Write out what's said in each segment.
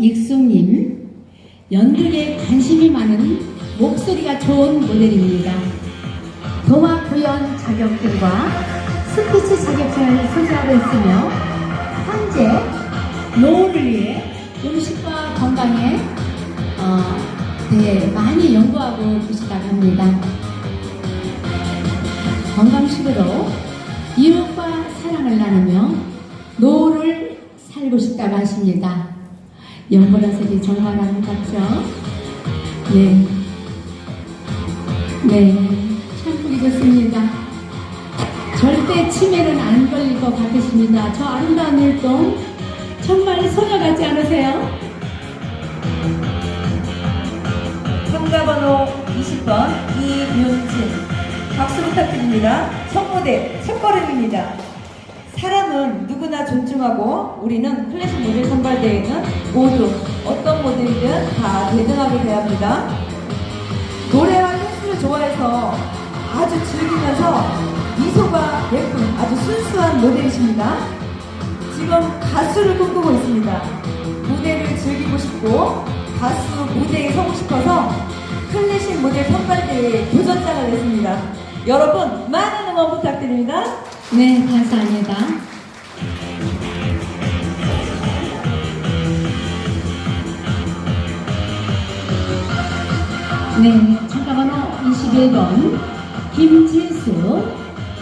송익숙님 연극에 관심이 많은 목소리가 좋은 모델입니다. 동화 구연 자격증과 스피치 자격증을 소지하고 있으며 현재 노후를 위해 음식과 건강에 어, 대해 많이 연구하고 계시다고 합니다. 건강식으로 이웃과 사랑을 나누며 노후를 살고 싶다고 하십니다. 연보라색이 정말 아름답죠? 네. 네. 참 보기 좋습니다. 절대 치매는 안 걸릴 것 같으십니다. 저 아름다운 일동 정말 소녀 같지 않으세요? 참가번호 20번 이윤진 박수 부탁드립니다. 첫무대 첫걸음입니다. 사람은 누구나 존중하고 우리는 클래식 모델 선발대회는 모두 어떤 모델이든 다 대등하게 대합니다. 노래와 댄스를 좋아해서 아주 즐기면서 미소가 예쁜 아주 순수한 모델이십니다. 지금 가수를 꿈꾸고 있습니다. 무대를 즐기고 싶고 가수 무대에 서고 싶어서 클래식 모델 선발대회에 도전자가 됐습니다. 여러분 많은 응원 부탁드립니다. 네, 감사합니다. 네, 참가번호 21번 김지수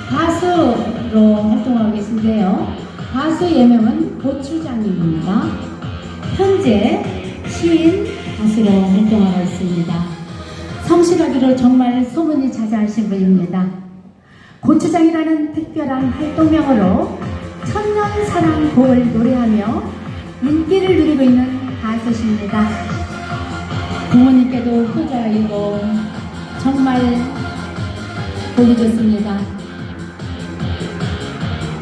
가수로 활동하고 계신데요. 가수 예명은 고추장입니다. 현재 시인 가수로 활동하고 있습니다. 성실하기로 정말 소문이 자자하신 분입니다. 고추장이라는 특별한 활동명으로 천년 사랑 곡을 노래하며 인기를 누리고 있는 가수십니다. 부모님께도 효자이고 정말 보기 좋습니다.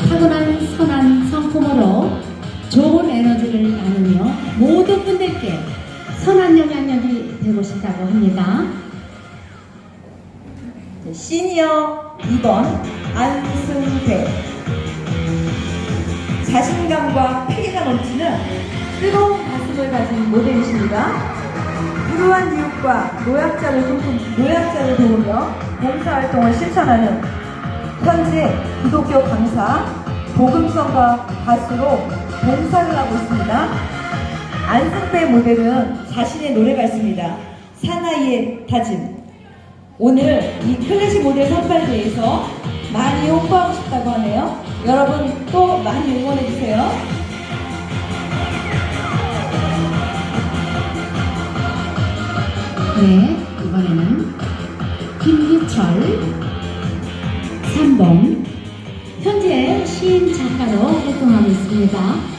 타고난 선한 성품으로 좋은 에너지를 나누며 모든 분들께 선한 영향력이 되고 싶다고 합니다. 시니어 2번 안승배 자신감과 패기가 넘치는 뜨거운 가슴을 가진 모델이십니다. 불우한 이웃과 노약자를 돕는 노약자를 도우며 봉사활동을 실천하는 현재 기독교 강사, 복음성가 가수로 봉사를 하고 있습니다. 안승배 모델은 자신의 노래가 있습니다. 사나이의 다짐. 오늘 이 클래식 모델 선발대회에서 많이 홍보하고 싶다고 하네요. 여러분 또 많이 응원해주세요. 네, 이번에는 김기철 3번 현재 시인 작가로 활동하고 있습니다.